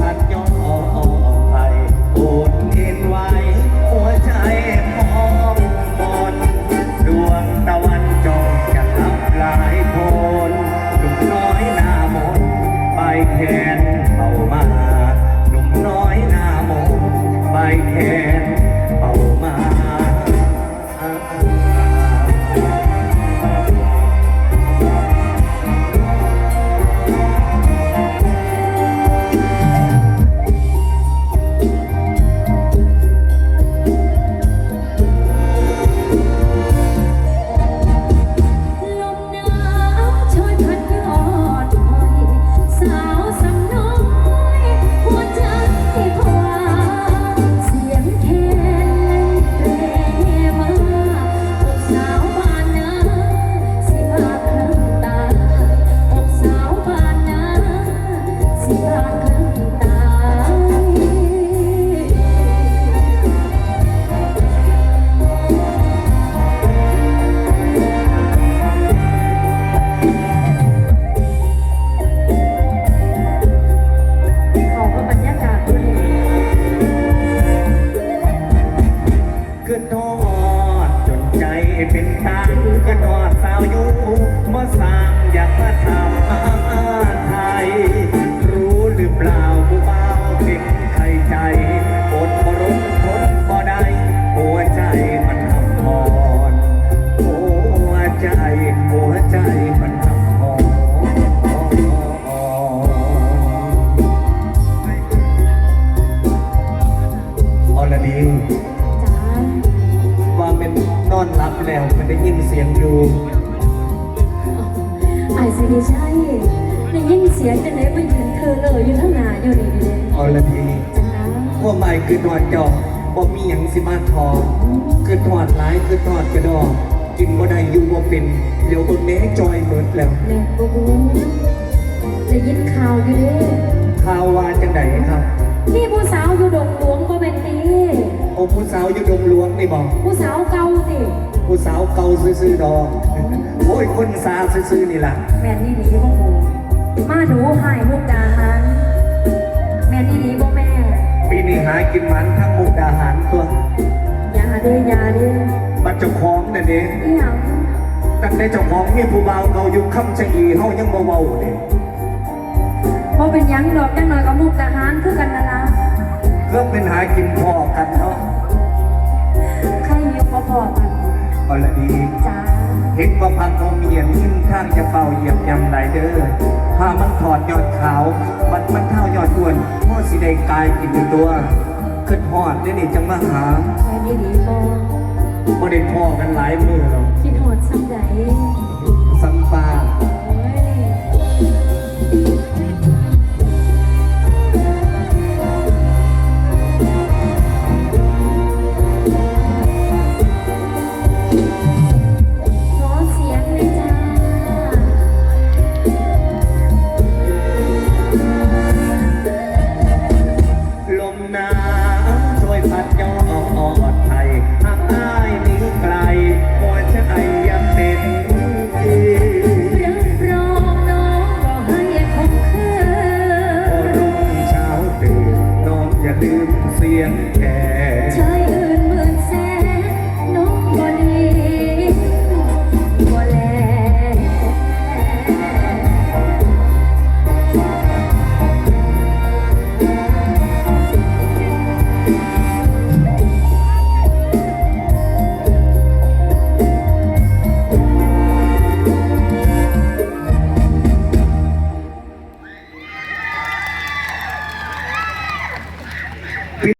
ทันย้อนอ๋ออ๋อ เป็นทางกันหอดสาวอยู่มาสร้างอยากมาทำไทย รู้หรือเปล่าผู้เบาเด็ก แล้วมันได้ยินเสียงอยู่ไอ้สิริชัยได้ยินเสียงจังไหนมายืนเธอเลยอยู่ทั้งหน้าอยู่นี่เลยอรดีจ้าพวกใหม่คือทอดจอกบ่มีหยังสิมาทอคือทอดหลายคือทอดกระดอกกินบ่ได้อยู่บ่เป็นเดี๋ยวตัวแม่จอยเหมือนแล้วแม่บูบูได้ยินข่าวอยู่เด้ข่าวว่าจังไดครับนี่ผู้สาวอยู่ดงหลวงก็เป็นตีโอ้ผู้สาวอยู่ดงหลวงนี่บอกผู้สาวเก่าสิผู้สาว เก่าซื่อๆดอกโอ้ยคนซาซื่อๆนี่ล่ะแม่นี่หนีบ่บูมาดูหายมุกดาหารแม่นี่หนีบ่แม่ปีนี้หากินหมันทั้งมุกดาหารตัวอยาเด้ออยาเด้อบัดเจ้าของน่ะเด้อีหยังตั้งแต่เจ้าของมีผู้บ่าวเขาอยู่คำชะอีเฮายังบ่เว้าเด้บ่เป็นหยังดอกจังหน่อยก็มุกดาหารคือกันนั่นล่ะเริ่มเป็นหากินพอกันเนาะ เห็นว่าพักเขาเมียนยิ่งข้างจะเป่าเหยียบยำไหลเด้อถ้ามันถอดยอดขาวบัดมันเท่ายอดอ้วนพ่อสิได้กลายกินเป็นตัวขึ้นหอดนี่นี่จังมาหาแม่นี่หนีบ่บ่ได้พ่อกันหลายมือหรอกคิดฮอดซ้ำใด